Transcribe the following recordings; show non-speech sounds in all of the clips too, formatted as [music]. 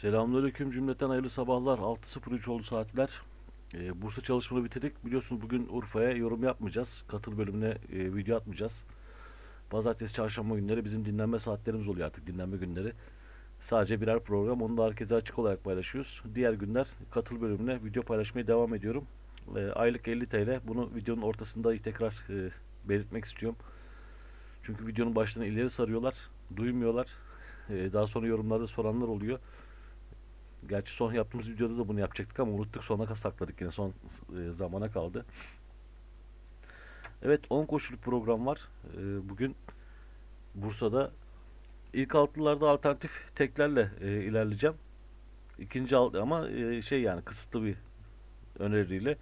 Selamünaleyküm cümleten hayırlı sabahlar. 6.03 oldu saatler. Ee, Bursa çalışmanı bitirdik. Biliyorsunuz bugün Urfa'ya yorum yapmayacağız. Katıl bölümüne e, video atmayacağız. Pazartesi, çarşamba günleri bizim dinlenme saatlerimiz oluyor artık dinlenme günleri. Sadece birer program. Onu da herkese açık olarak paylaşıyoruz. Diğer günler katıl bölümüne video paylaşmaya devam ediyorum. Ee, aylık 50 TL. Bunu videonun ortasında tekrar e, belirtmek istiyorum. Çünkü videonun başlığını ileri sarıyorlar. Duymuyorlar. Ee, daha sonra yorumlarda soranlar oluyor. Gerçi son yaptığımız videoda da bunu yapacaktık ama unuttuk sona sakladık yine son e, zamana kaldı. Evet 10 koşuluk program var. E, bugün Bursa'da ilk altılarda alternatif teklerle e, ilerleyeceğim. İkinci alt ama e, şey yani kısıtlı bir öneriyle.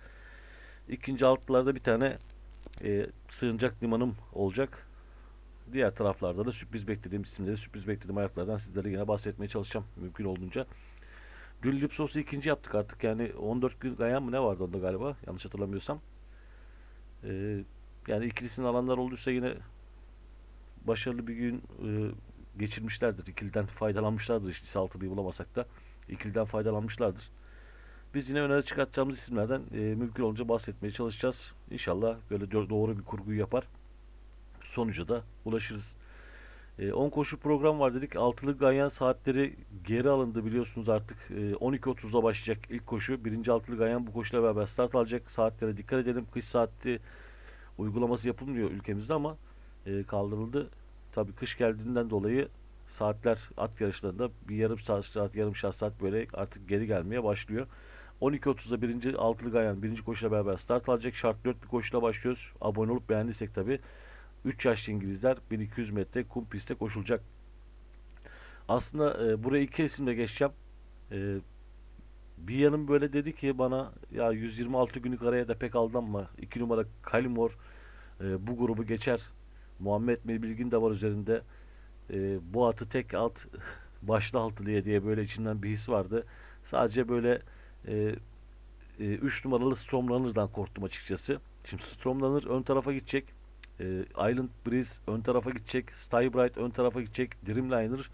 İkinci altılarda bir tane e, sığınacak limanım olacak. Diğer taraflarda da sürpriz beklediğim isimleri, sürpriz beklediğim ayaklardan sizlere yine bahsetmeye çalışacağım mümkün olduğunca. Dün Lipsos'u ikinci yaptık artık yani 14 gün gayan mı ne vardı onda galiba yanlış hatırlamıyorsam. Ee, yani ikilisini alanlar olduysa yine başarılı bir gün e, geçirmişlerdir. İkiliden faydalanmışlardır işte lise altılıyı bulamasak da ikiliden faydalanmışlardır. Biz yine öne çıkartacağımız isimlerden e, mümkün olunca bahsetmeye çalışacağız. İnşallah böyle do- doğru bir kurguyu yapar. Sonuca da ulaşırız. E, 10 koşu program var dedik. Altılı ganyan saatleri geri alındı biliyorsunuz artık. E, 12.30'da başlayacak ilk koşu. Birinci altılı ganyan bu koşuyla beraber start alacak. Saatlere dikkat edelim. Kış saati uygulaması yapılmıyor ülkemizde ama e, kaldırıldı. Tabii kış geldiğinden dolayı saatler at yarışlarında bir yarım saat, saat yarım saat, saat böyle artık geri gelmeye başlıyor. 12.30'da birinci altılı ganyan birinci koşuyla beraber start alacak. Şart 4 bir koşuyla başlıyoruz. Abone olup beğendiysek tabii 3 yaşlı İngilizler 1200 metre kum pistte koşulacak. Aslında e, buraya iki isimle geçeceğim. E, bir yanım böyle dedi ki bana ya 126 günlük araya da pek aldanma. 2 numara Kalimor e, bu grubu geçer. Muhammed Bilgin de var üzerinde. E, bu atı tek alt [laughs] başlı altılıya diye böyle içimden bir his vardı. Sadece böyle 3 numaralı Stromlanır'dan korktum açıkçası. Şimdi Stromlanır ön tarafa gidecek. E, Island Breeze ön tarafa gidecek. Stybright ön tarafa gidecek. Dreamliner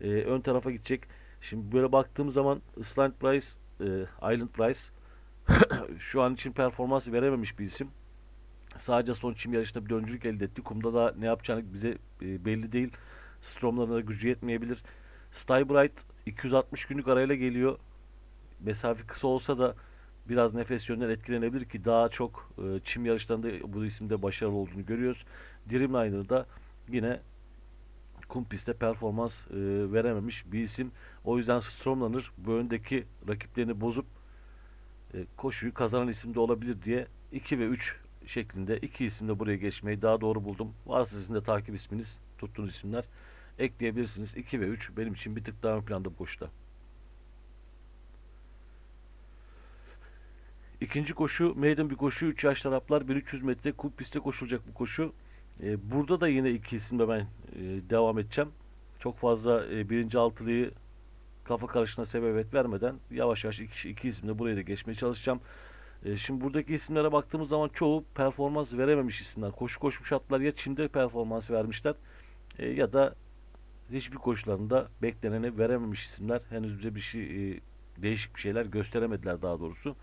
e, ön tarafa gidecek. Şimdi böyle baktığım zaman Island Price, e, Island Price [coughs] şu an için performans verememiş bir isim. Sadece son çim yarışında bir döncülük elde etti. Kumda da ne yapacağını bize e, belli değil. Stromlarına gücü yetmeyebilir. Stybright 260 günlük arayla geliyor. Mesafe kısa olsa da biraz nefes yönden etkilenebilir ki daha çok e, çim yarışlarında bu isimde başarılı olduğunu görüyoruz. Dreamliner'da yine kum pistte performans e, verememiş bir isim. O yüzden Stromlanır bu öndeki rakiplerini bozup e, koşuyu kazanan isim de olabilir diye 2 ve 3 şeklinde iki isimle buraya geçmeyi daha doğru buldum. Varsa sizin de takip isminiz, tuttuğunuz isimler ekleyebilirsiniz. 2 ve 3 benim için bir tık daha ön planda bu koşuda. İkinci koşu maiden bir koşu. 3 yaş taraflar 1300 metre kum pistte koşulacak bu koşu. Ee, burada da yine iki isimle ben e, devam edeceğim. Çok fazla e, birinci altılıyı kafa karışına sebebiyet vermeden yavaş yavaş iki, iki isimle buraya da geçmeye çalışacağım. E, şimdi buradaki isimlere baktığımız zaman çoğu performans verememiş isimler. Koşu koşmuş atlar ya Çin'de performans vermişler e, ya da hiçbir koşularında bekleneni verememiş isimler. Henüz bize bir şey e, değişik bir şeyler gösteremediler daha doğrusu.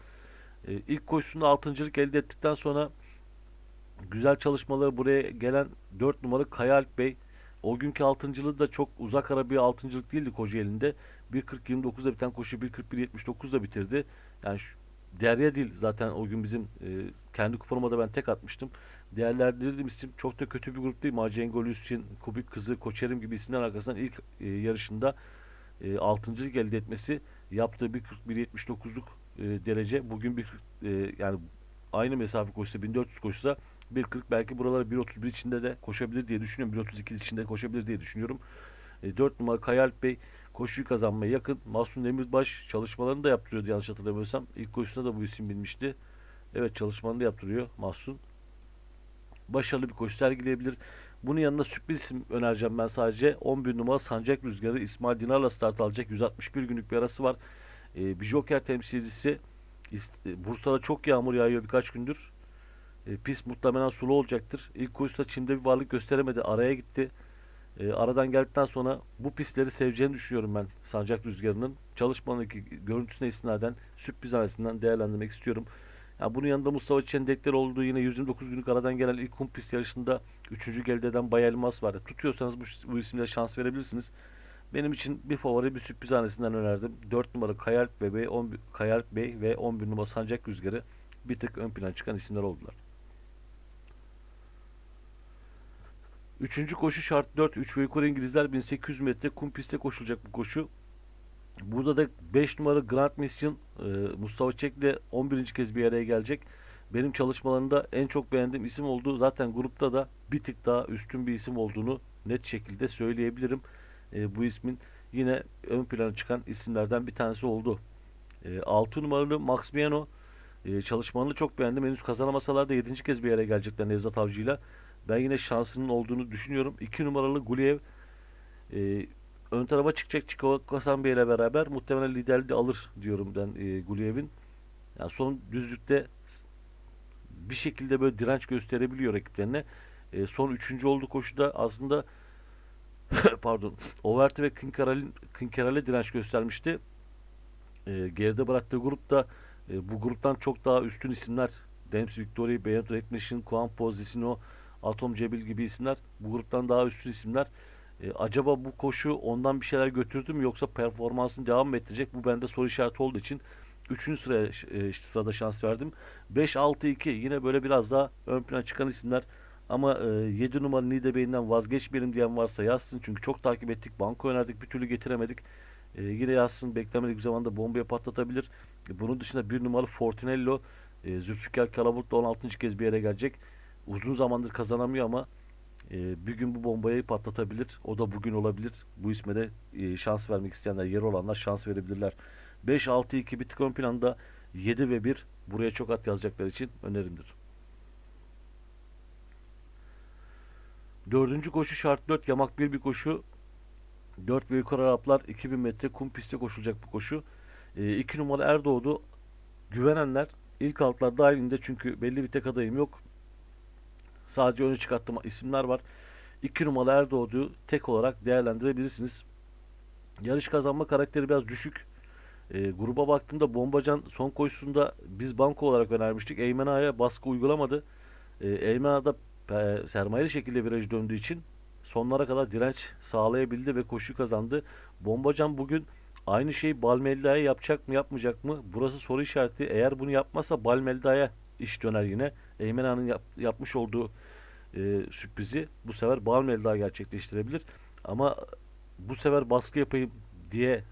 E, ilk koşusunda altıncılık elde ettikten sonra güzel çalışmaları buraya gelen 4 numaralı Kaya Alp Bey o günkü altıncılığı da çok uzak ara bir altıncılık değildi Kocaeli'nde. 1.40-29'da biten koşu 1.41-79'da bitirdi. Yani şu, Derya değil zaten o gün bizim e, kendi kupamıma da ben tek atmıştım. Değerlendirdiğim isim çok da kötü bir grup değil. Macengo Lucien, Kubik Kızı, Koçerim gibi isimler arkasından ilk e, yarışında e, altıncılık elde etmesi yaptığı 1.41-79'luk e, derece bugün bir e, yani aynı mesafe koşsa 1400 koşsa 1.40 belki buralara 1.31 içinde de koşabilir diye düşünüyorum. 1.32 içinde koşabilir diye düşünüyorum. E, 4 numara Kayalp Bey koşuyu kazanmaya yakın. Mahsun Demirbaş çalışmalarını da yaptırıyordu yanlış hatırlamıyorsam. İlk koşusunda da bu isim bilmişti. Evet çalışmalarını da yaptırıyor Mahsun. Başarılı bir koşu sergileyebilir. Bunun yanında sürpriz isim önereceğim ben sadece. 11 numara Sancak Rüzgarı İsmail Dinar'la start alacak. 161 günlük bir arası var. E, bir Joker temsilcisi İst- Bursa'da çok yağmur yağıyor birkaç gündür. E, pist muhtemelen sulu olacaktır. İlk koşuda Çin'de bir varlık gösteremedi. Araya gitti. E, aradan geldikten sonra bu pistleri seveceğini düşünüyorum ben Sancak Rüzgarı'nın. Çalışmanın görüntüsüne istinaden sürpriz arasından değerlendirmek istiyorum. Ya bunun yanında Mustafa Çendekler olduğu yine 129 günlük aradan gelen ilk kum pist yarışında 3. gelde eden Bay Elmas var. Tutuyorsanız bu, bu isimlere şans verebilirsiniz. Benim için bir favori bir sürpriz hanesinden önerdim. 4 numara Kayalp Bey, 11, Kayalp Bey ve 11 numara Sancak Rüzgarı bir tık ön plana çıkan isimler oldular. Üçüncü koşu şart 4. 3 ve yukarı İngilizler 1800 metre kum pistte koşulacak bu koşu. Burada da 5 numara Grand Mission e, Mustafa Çek'le 11. kez bir araya gelecek. Benim çalışmalarında en çok beğendiğim isim olduğu zaten grupta da bir tık daha üstün bir isim olduğunu net şekilde söyleyebilirim. E, bu ismin yine ön plana çıkan isimlerden bir tanesi oldu. E, 6 numaralı Max Miano e, çalışmalarını çok beğendim. Henüz kazanamasalar da 7. kez bir araya gelecekler Nevzat Avcı'yla. Ben yine şansının olduğunu düşünüyorum. 2 numaralı Guliev e, ön tarafa çıkacak Çiko Kasambe ile beraber muhtemelen liderliği alır diyorum ben e, Guliev'in. Yani son düzlükte bir şekilde böyle direnç gösterebiliyor rakiplerine. E, son üçüncü olduğu koşuda aslında [laughs] pardon Overty ve Kinkeral'e direnç göstermişti. E, geride bıraktığı grupta e, bu gruptan çok daha üstün isimler Dems Victory, Beyond Recognition, Kuan Posisino, Atom Cebil gibi isimler bu gruptan daha üstün isimler. E, acaba bu koşu ondan bir şeyler götürdü mü yoksa performansını devam mı ettirecek? Bu bende soru işareti olduğu için 3. sıraya e, sırada şans verdim. 5-6-2 yine böyle biraz daha ön plana çıkan isimler. Ama e, 7 numaralı Nide Bey'inden vazgeçmeyelim diyen varsa yazsın. Çünkü çok takip ettik. Banko önerdik. Bir türlü getiremedik. E, yine yazsın. Beklemedik bir zamanda bombaya patlatabilir. E, bunun dışında 1 numaralı Fortinello e, Zülfikar Kalabut'la 16. kez bir yere gelecek. Uzun zamandır kazanamıyor ama e, bir gün bu bombayı patlatabilir. O da bugün olabilir. Bu isme de e, şans vermek isteyenler, yer olanlar şans verebilirler. 5-6-2 bir tık ön planda 7 ve 1 buraya çok at yazacaklar için önerimdir. Dördüncü koşu şart 4 yamak bir bir koşu 4 ve yukarı Araplar 2000 metre kum pistte koşulacak bu koşu. 2 e, numara Erdoğdu güvenenler ilk altlar dahilinde çünkü belli bir tek adayım yok. Sadece öne çıkarttığım isimler var. 2 numaralı Erdoğdu tek olarak değerlendirebilirsiniz. Yarış kazanma karakteri biraz düşük. E, gruba baktığımda Bombacan son koşusunda biz banko olarak önermiştik. Eymen Ağa'ya baskı uygulamadı. E, Eymen Ağa da e, sermayeli şekilde viraj döndüğü için sonlara kadar direnç sağlayabildi ve koşu kazandı. Bombacan bugün aynı şeyi Balmelda'ya yapacak mı yapmayacak mı? Burası soru işareti. Eğer bunu yapmazsa Balmelda'ya iş döner yine. Eymen Ağa'nın yap, yapmış olduğu e, sürprizi bu sefer Balmeldağ gerçekleştirebilir. Ama bu sefer baskı yapayım diye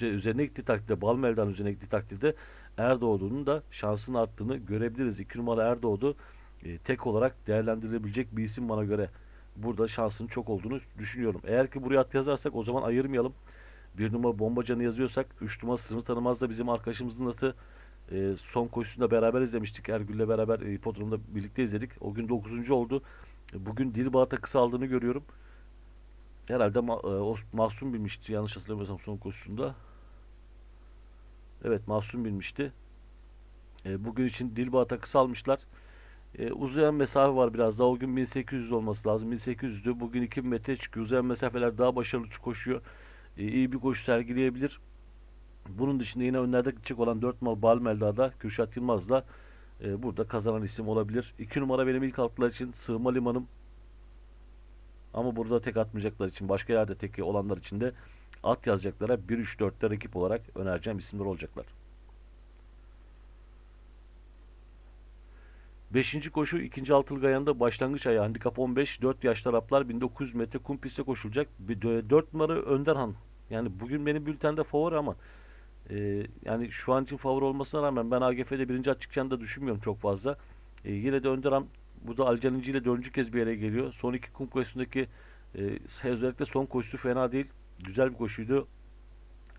üzerine gittiği takdirde Balmeldağ'ın üzerine gittiği takdirde Erdoğdu'nun da şansının arttığını görebiliriz. 2 numara Erdoğdu e, tek olarak değerlendirilebilecek bir isim bana göre. Burada şansının çok olduğunu düşünüyorum. Eğer ki buraya at yazarsak o zaman ayırmayalım. Bir numara Bombacan'ı yazıyorsak 3 numara Sınır Tanımaz da bizim arkadaşımızın atı e, son koşusunda beraber izlemiştik. Ergül'le beraber e, hipodromda birlikte izledik. O gün 9. oldu. E, bugün Dilbağ takısı aldığını görüyorum. Herhalde ma, e, o Mahsun bilmişti yanlış hatırlamıyorsam son koşusunda. Evet Mahsun bilmişti. E, bugün için Dilbağ takısı almışlar. E, uzayan mesafe var biraz daha. O gün 1800 olması lazım. 1800'dü. Bugün 2000 metre çıkıyor. Uzayan mesafeler daha başarılı koşuyor. E, iyi bir koşu sergileyebilir. Bunun dışında yine önlerde gidecek olan 4 numaralı Balmelda'da Kürşat Yılmaz da e, burada kazanan isim olabilir. 2 numara benim ilk altlar için sığma limanım. Ama burada tek atmayacaklar için başka yerde tek olanlar için de at yazacaklara 1-3-4'te rakip olarak önereceğim isimler olacaklar. Beşinci koşu ikinci altılı gayanda başlangıç ayı handikap 15 4 yaşlı Araplar 1900 metre kum pistte koşulacak. 4 numara Önderhan. Yani bugün benim bültende favori ama e, yani şu an için favori olmasına rağmen ben AGF'de birinci at çıkacağını da düşünmüyorum çok fazla. E, yine de Önderhan bu da Alcaninci ile dördüncü kez bir yere geliyor. Son iki kum koşusundaki e, özellikle son koşusu fena değil. Güzel bir koşuydu.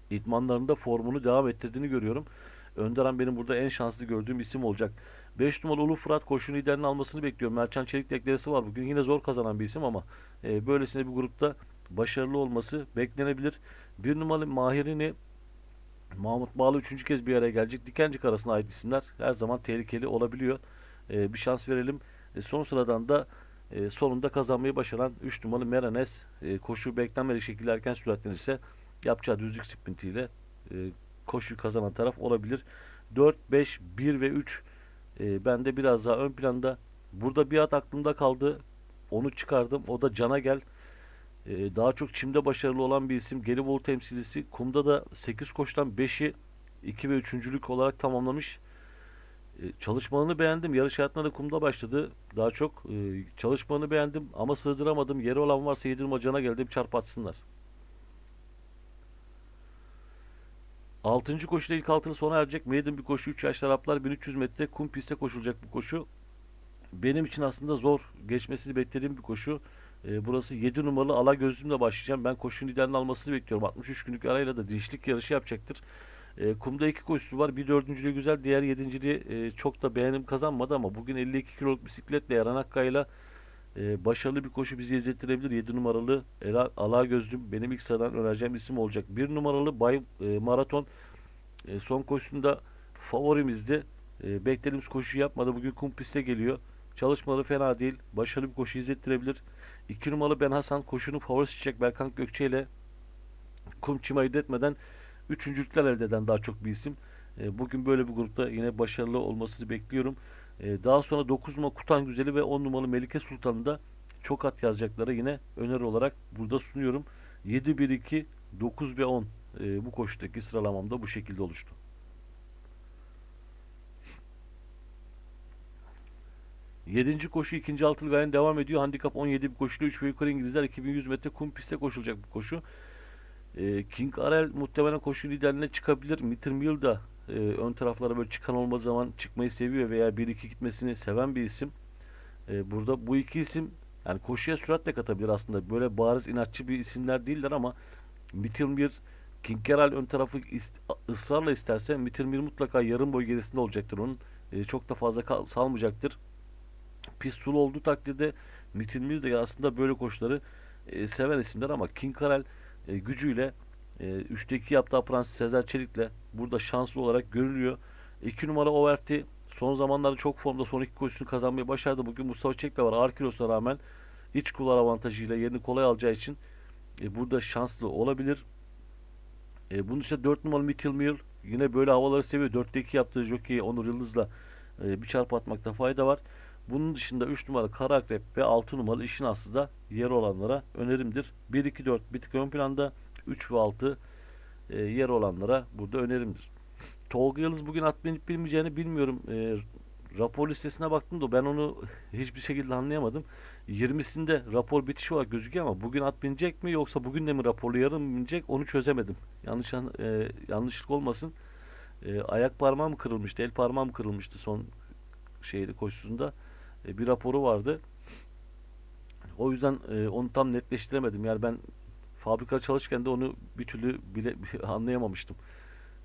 İdmanlarında formunu devam ettirdiğini görüyorum. Önderan benim burada en şanslı gördüğüm isim olacak. 5 numaralı Ulu Fırat koşu liderinin almasını bekliyorum. Merçan Çelik deklaresi var bugün. Yine zor kazanan bir isim ama e, böylesine bir grupta başarılı olması beklenebilir. 1 numaralı Mahirini Mahmut Bağlı üçüncü kez bir araya gelecek. Dikencik arasına ait isimler her zaman tehlikeli olabiliyor. E, bir şans verelim. E, son sıradan da e, sonunda kazanmayı başaran 3 numaralı Meranes e, koşu beklenmedik şekilde erken süratlenirse yapacağı düzlük sprintiyle e, koşuyu kazanan taraf olabilir. 4, 5, 1 ve 3 e, bende biraz daha ön planda. Burada bir at aklımda kaldı. Onu çıkardım. O da Cana Gel. E, daha çok çimde başarılı olan bir isim. Gelibolu temsilcisi. Kumda da 8 koştan 5'i 2 ve 3.lük olarak tamamlamış. E, çalışmalarını beğendim. Yarış hayatına da kumda başladı. Daha çok e, çalışmalarını beğendim ama sığdıramadım. Yeri olan varsa yedirme cana geldim çarp atsınlar. Altıncı koşuda ilk altını sona erecek. Maiden bir koşu 3 yaşlı Araplar 1300 metre kum pistte koşulacak bu koşu. Benim için aslında zor geçmesini beklediğim bir koşu. E, burası 7 numaralı ala gözlüğümle başlayacağım. Ben koşunun liderini almasını bekliyorum. 63 günlük arayla da dinçlik yarışı yapacaktır. E, kumda iki koşusu var. Bir dördüncülüğü güzel, diğer yedinciliği e, çok da beğenim kazanmadı ama bugün 52 kiloluk bisikletle Yaran Akkaya'yla e, başarılı bir koşu bizi izlettirebilir. 7 numaralı Ela, Ala Gözlüm benim ilk sıradan önereceğim isim olacak. 1 numaralı Bay e, Maraton e, son koşusunda favorimizdi. E, beklediğimiz koşu yapmadı. Bugün kum piste geliyor. Çalışmaları fena değil. Başarılı bir koşu izlettirebilir. 2 numaralı Ben Hasan koşunun favorisi çiçek Berkan Gökçe ile kum çimayı etmeden üçüncülükler elde eden daha çok bir isim. E, bugün böyle bir grupta yine başarılı olmasını bekliyorum. E, daha sonra 9 numara Kutan Güzeli ve 10 numaralı Melike Sultan'ı da çok at yazacakları yine öneri olarak burada sunuyorum. 7, 1, 2, 9 ve 10 e, bu koşudaki sıralamamda bu şekilde oluştu. Yedinci koşu ikinci altılı gayen devam ediyor. Handikap 17 bir koşuyla 3 ve yukarı İngilizler 2100 metre kum pistte koşulacak bu koşu. E, King Arel muhtemelen koşu liderliğine çıkabilir. Mitter Mill da e, ön taraflara böyle çıkan olma zaman çıkmayı seviyor veya 1-2 gitmesini seven bir isim. E, burada bu iki isim yani koşuya sürat de katabilir aslında. Böyle bariz inatçı bir isimler değiller ama Mittelmir King Gerald ön tarafı ist- ısrarla isterse Mittelmir mutlaka yarım boy gerisinde olacaktır onun. E, çok da fazla salmayacaktır. Pist sulu olduğu takdirde Mittelmir de aslında böyle koşuları e, seven isimler ama King Karel e, gücüyle e, 3'te 2 yaptığı Fransız Sezer Çelik'le burada şanslı olarak görülüyor. 2 numara Overti son zamanlarda çok formda son iki koşusunu kazanmayı başardı. Bugün Mustafa Çek de var. Ağır kilosuna rağmen iç kulvar avantajıyla yerini kolay alacağı için e, burada şanslı olabilir. E, bunun dışında 4 numaralı Mitchell yine böyle havaları seviyor. 4'te 2 yaptığı jockey Onur Yıldız'la e, bir çarp atmakta fayda var. Bunun dışında 3 numaralı Kara Akrep ve 6 numaralı işin aslı da yer olanlara önerimdir. 1, 2, 4 bir tık ön planda. 3 ve 6 e, yer olanlara burada önerimdir. Tolga Yıldız bugün at binip bilmeyeceğini bilmiyorum. E, rapor listesine baktım da ben onu [laughs] hiçbir şekilde anlayamadım. 20'sinde rapor bitişi olarak gözüküyor ama bugün at binecek mi yoksa bugün de mi raporlu yarın mı binecek onu çözemedim. Yanlış an- e, yanlışlık olmasın. E, ayak parmağı mı kırılmıştı, el parmağı mı kırılmıştı son şeyde koşusunda. E, bir raporu vardı. O yüzden e, onu tam netleştiremedim. Yani ben fabrika çalışırken de onu bir türlü bile [laughs] anlayamamıştım.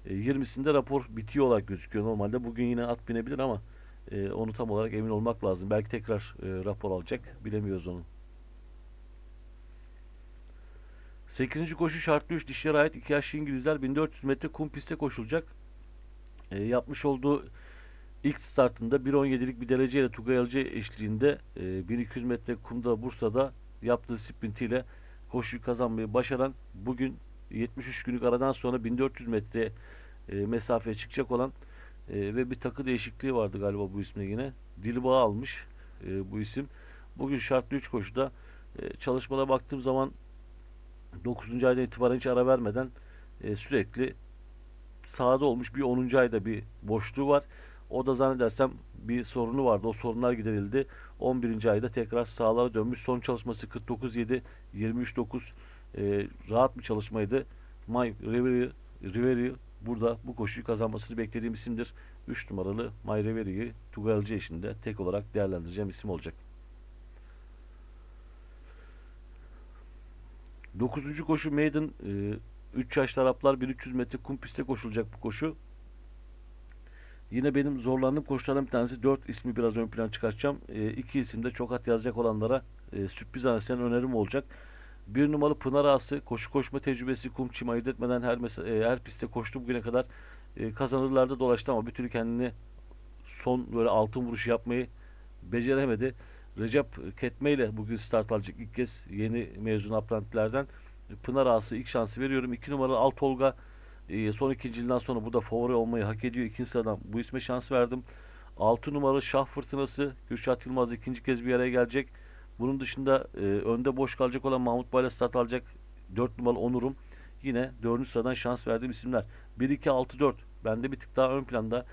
E, 20'sinde rapor bitiyor olarak gözüküyor normalde. Bugün yine at binebilir ama e, onu tam olarak emin olmak lazım. Belki tekrar e, rapor alacak. Bilemiyoruz onu. 8. koşu şartlı 3 dişlere ait 2 yaşlı İngilizler 1400 metre kum pistte koşulacak. E, yapmış olduğu ilk startında 1.17'lik bir dereceyle Tugay Alıcı eşliğinde e, 1200 metre kumda Bursa'da yaptığı sprintiyle koşuyu kazanmayı başaran bugün 73 günlük aradan sonra 1400 metre e, mesafeye çıkacak olan e, ve bir takı değişikliği vardı galiba bu ismine yine. Dilbağı almış e, bu isim. Bugün şartlı 3 koşuda e, çalışmada baktığım zaman 9. aydan itibaren hiç ara vermeden e, sürekli sahada olmuş. Bir 10. ayda bir boşluğu var. O da zannedersem bir sorunu vardı. O sorunlar giderildi. 11. ayda tekrar sahalara dönmüş. Son çalışması 49-7, 23-9 e, rahat bir çalışmaydı. My Riveri, Riveri burada bu koşuyu kazanmasını beklediğim isimdir. 3 numaralı My Riveri'yi Tugalci eşinde tek olarak değerlendireceğim isim olacak. 9. koşu Maiden 3 yaşlı Araplar 1300 metre kum pistte koşulacak bu koşu. Yine benim zorlandığım koşulardan bir tanesi 4 ismi biraz ön plan çıkartacağım. E, iki isim de çok at yazacak olanlara e, sürpriz anesinden önerim olacak. Bir numaralı Pınar Ağası koşu koşma tecrübesi kum çim ayırt etmeden her, e, her pistte koştu bugüne kadar e, kazanırlarda dolaştı ama bir türlü kendini son böyle altın vuruşu yapmayı beceremedi. Recep Ketme ile bugün start alacak ilk kez yeni mezun aprantilerden. Pınar Ağası ilk şansı veriyorum. 2 numaralı Al Tolga e, son ikinciliğinden sonra burada favori olmayı hak ediyor. İkinci sıradan bu isme şans verdim. 6 numaralı Şah Fırtınası Kürşat Yılmaz ikinci kez bir araya gelecek. Bunun dışında e, önde boş kalacak olan Mahmut Bayla start alacak. 4 numaralı Onur'um. Yine 4. sıradan şans verdiğim isimler. 1 2 6 4 bende bir tık daha ön planda.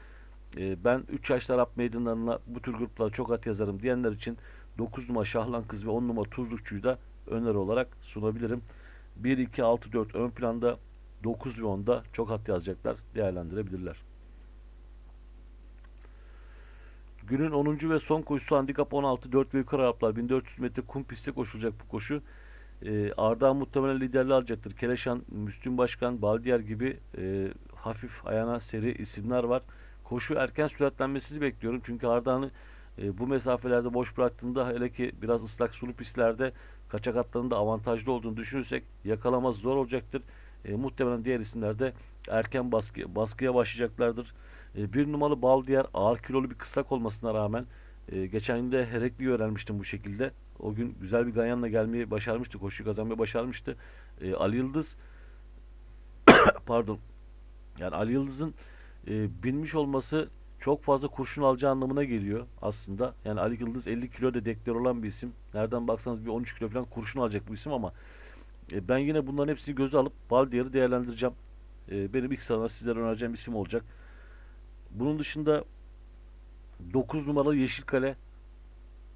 E, ben 3 yaşlı Arap meydanlarına bu tür gruplara çok at yazarım diyenler için 9 numara Şahlan Kız ve 10 numara Tuzlukçu'yu da öneri olarak sunabilirim. 1 2 6 4 ön planda 9 ve 10'da çok at yazacaklar. Değerlendirebilirler. Günün 10. ve son koşusu handikap 16 4 ve yukarı Araplar 1400 metre kum pistte koşulacak bu koşu. Ee, Arda muhtemelen liderliği alacaktır. Keleşan, Müslüm Başkan, Baldiyer gibi e, hafif ayağına seri isimler var. Koşu erken süratlenmesini bekliyorum. Çünkü Arda'nı e, bu mesafelerde boş bıraktığında hele ki biraz ıslak sulu pistlerde kaçak atlarında avantajlı olduğunu düşünürsek yakalaması zor olacaktır. E, muhtemelen diğer isimler de erken baskı, baskıya başlayacaklardır. E, bir numaralı Baldiyer ağır kilolu bir kıslak olmasına rağmen e, geçen gün de Herekli'yi öğrenmiştim bu şekilde. O gün güzel bir ganyanla gelmeyi başarmıştı. Koşuyu kazanmayı başarmıştı. E, Ali Yıldız [coughs] pardon yani Ali Yıldız'ın e, binmiş olması çok fazla kurşun alacağı anlamına geliyor aslında. Yani Ali Yıldız 50 kilo da deklar olan bir isim. Nereden baksanız bir 13 kilo falan kurşun alacak bu isim ama e, ben yine bunların hepsini göze alıp Baldiyer'i değerlendireceğim. E, benim ilk sırada sizlere önereceğim isim olacak. Bunun dışında 9 numaralı Yeşilkale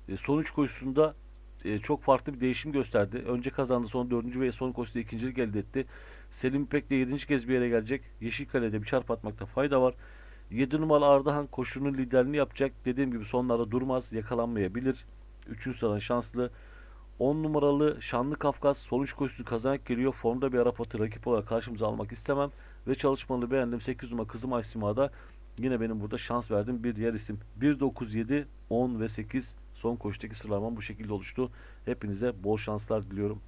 e, sonuç koşusunda e, çok farklı bir değişim gösterdi. Önce kazandı, sonra 4. ve son koşuda ikincilik elde etti. Selim İpek de 7. kez bir yere gelecek. Yeşilkale'de bir çarp atmakta fayda var. 7 numaralı Ardahan koşunun liderliğini yapacak. Dediğim gibi sonlarda durmaz, yakalanmayabilir. 3. sıradan şanslı. 10 numaralı Şanlı Kafkas sonuç koşusu kazanarak geliyor. Formda bir Arap atı rakip olarak karşımıza almak istemem. Ve çalışmalı beğendim. 8 numara Kızım Aysima'da yine benim burada şans verdiğim bir diğer isim. 1, 9, 7, 10 ve 8 son koşudaki sıralamam bu şekilde oluştu. Hepinize bol şanslar diliyorum.